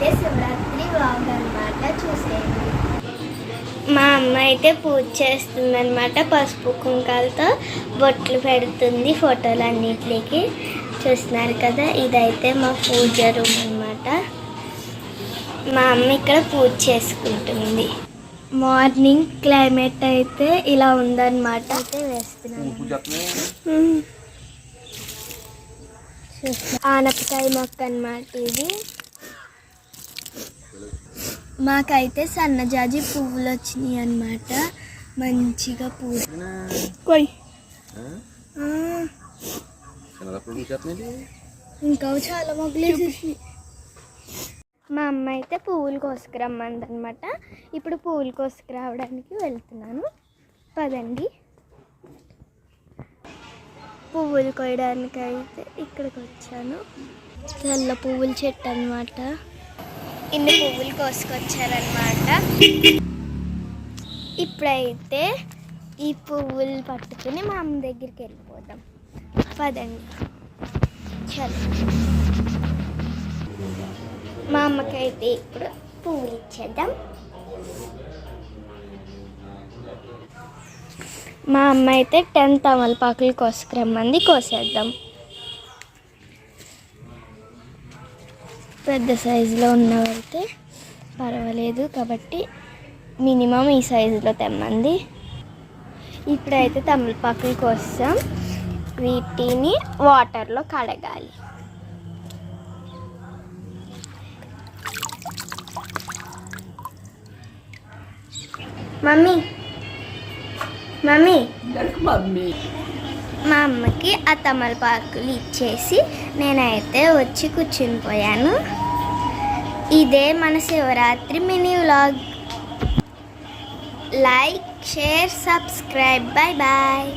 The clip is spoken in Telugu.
అయితే శివరాత్రి వ్లాగ్ అనమాట చూసేయండి. మా అమ్మ అయితే పూజ చేస్తుందన్నమాట పసుపు కుంకాలతో బొట్లు పెడుతుంది ఫోటోలు అన్నిటికి చూస్తున్నారు కదా ఇదైతే మా పూజ రూమ్ అనమాట మా అమ్మ ఇక్కడ పూజ చేసుకుంటుంది. మార్నింగ్ క్లైమేట్ అయితే ఇలా ఉందన్నమాట. అయితే వేస్తున్నాను. ఆనపకాయ మొక్క అన్నమాట ఇది. మాకైతే సన్నజాజి పువ్వులు వచ్చినాయి అన్నమాట మంచిగా ఆ, ఇంకా చాలా. మా అమ్మ అయితే పువ్వులు కోసుకురమ్మంది అనమాట ఇప్పుడు పువ్వులు కోసుకురావడానికి వెళ్తున్నాను. పదండి. పువ్వులు కోయడానికి అయితే ఇక్కడికి వచ్చాను తెల్ల పువ్వుల చెట్టు అనమాట ఇన్ని పువ్వులు కోసుకొచ్చారనమాట ఇప్పుడైతే ఈ పువ్వులు పట్టుకుని మా అమ్మ దగ్గరికి వెళ్ళిపోదాం. పదండి. చలో. మా అమ్మకైతే ఇప్పుడు పువ్వులు ఇచ్చేద్దాం. మా అమ్మ అయితే టెన్ తమలపాకులు కోసుకురమ్మంది కోసేద్దాం. పెద్ద సైజులో ఉన్నవైతే పర్వాలేదు కాబట్టి మినిమం ఈ సైజులో తెమ్మంది ఇప్పుడైతే తమలపాకుల కోసం వీటిని వాటర్లో కడగాలి. Mummy mummy. మా అమ్మకి ఆ తమలపాకులు ఇచ్చేసి నేనైతే వచ్చి కూర్చుని పోయాను. ఇదే మన Shivaratri mini vlog. Like share subscribe. Bye bye